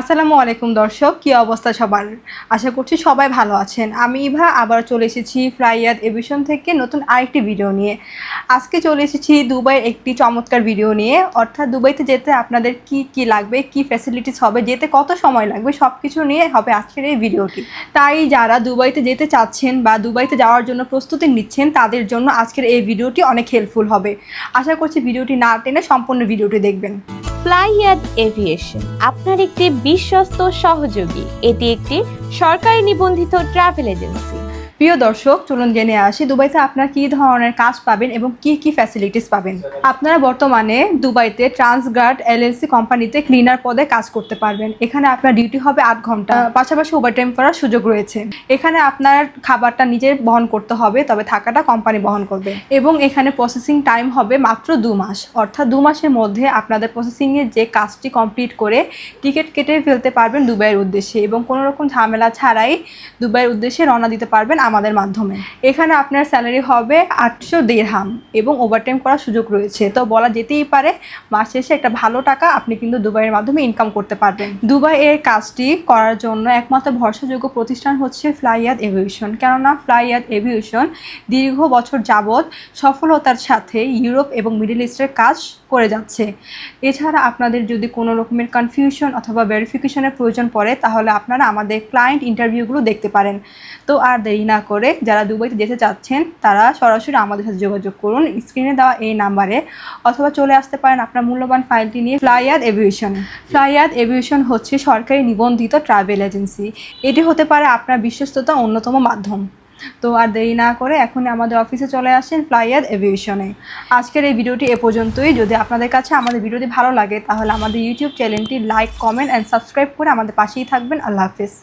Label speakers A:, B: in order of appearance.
A: আসসালামু আলাইকুম দর্শক, কি অবস্থা সবার? আশা করছি সবাই ভালো আছেন। আমি ইভা, আবার চলে এসেছি ফ্লাইয়াদ এভিশন থেকে নতুন আরেকটি ভিডিও নিয়ে। আজকে চলে এসেছি দুবাইয়ের একটি চমৎকার ভিডিও নিয়ে। অর্থাৎ দুবাইতে যেতে আপনাদের কি কি লাগবে, কি ফ্যাসিলিটিস হবে, যেতে কত সময় লাগবে সব কিছু নিয়ে হবে আজকের এই ভিডিওটি। তাই যারা দুবাইতে যেতে চাচ্ছেন বা দুবাইতে যাওয়ার জন্য প্রস্তুতি নিচ্ছেন, তাদের জন্য আজকের এই ভিডিওটি অনেক হেল্পফুল হবে। আশা করছি ভিডিওটি না টেনে সম্পূর্ণ ভিডিওটি দেখবেন।
B: ফ্লাইয়াদ এভিয়েশন আপনার একটি বিশ্বস্ত সহযোগী। এটি একটি সরকারি নিবন্ধিত ট্রাভেল এজেন্সি।
A: প্রিয় দর্শক, চলুন জেনে আসি দুবাইতে আপনারা কী ধরনের কাজ পাবেন এবং কি কি ফ্যাসিলিটিস পাবেন। আপনারা বর্তমানে দুবাইতে ট্রান্সগার্ড এলএলসি কোম্পানিতে ক্লিনার পদে কাজ করতে পারবেন। এখানে আপনার ডিউটি হবে আট ঘণ্টা। পাশাপাশি ওভারটাইম করার সুযোগ রয়েছে। এখানে আপনার খাবারটা নিজের বহন করতে হবে, তবে থাকাটা কোম্পানি বহন করবে। এবং এখানে প্রসেসিং টাইম হবে মাত্র দু মাস। অর্থাৎ দু মাসের মধ্যে আপনাদের প্রসেসিংয়ের যে কাজটি কমপ্লিট করে টিকিট কেটে ফেলতে পারবেন দুবাইয়ের উদ্দেশ্যে। এবং কোনো রকম ঝামেলা ছাড়াই দুবাইয়ের উদ্দেশ্যে রওনা দিতে পারবেন আমাদের মাধ্যমে। এখানে আপনার স্যালারি হবে আটশো দেড়হাম এবং ওভারটাইম করার সুযোগ রয়েছে। তো বলা যেতেই পারে, মাস শেষে একটা ভালো টাকা আপনি কিন্তু দুবাইয়ের মাধ্যমে ইনকাম করতে পারবেন। দুবাই এর কাজটি করার জন্য একমাত্র ভরসাযোগ্য প্রতিষ্ঠান হচ্ছে ফ্লাইয়াদ এভিউশন কেননা ফ্লাইয়াদ এভিউশন দীর্ঘ বছর যাবৎ সফলতার সাথে ইউরোপ এবং মিডল ইস্টের কাজ করে যাচ্ছে। এছাড়া আপনাদের যদি কোনো রকমের কনফিউশন অথবা ভেরিফিকেশনের প্রয়োজন পড়ে, তাহলে আপনারা আমাদের ক্লায়েন্ট ইন্টারভিউগুলো দেখতে পারেন। তো আর দেরি না করে যারা দুবাইতে যেতে চাচ্ছেন, তারা সরাসরি আমাদের সাথে যোগাযোগ করুন। স্ক্রিনে দেওয়া এই নাম্বারে। অথবা চলে আসতে পারেন আপনার মূল্যবান ফাইলটি নিয়ে ফ্লাইয়াদ এভিয়েশন। ফ্লাইয়াদ এভিয়েশন হচ্ছে সরকারি নিবন্ধিত ট্রাভেল এজেন্সি। এটি হতে পারে আপনার বিশ্বস্ততা অন্যতম মাধ্যম। তো আর দেরি না করে এখনই আমাদের অফিসে চলে আসেন ফ্লাইয়াদ এভিয়েশনে। আজকের এই ভিডিওটি এ পর্যন্তই। যদি আপনাদের কাছে আমাদের ভিডিওটি ভালো লাগে, তাহলে আমাদের ইউটিউব চ্যানেলটি লাইক, কমেন্ট অ্যান্ড সাবস্ক্রাইব করে আমাদের পাশেই থাকবেন। আল্লাহ হাফিজ।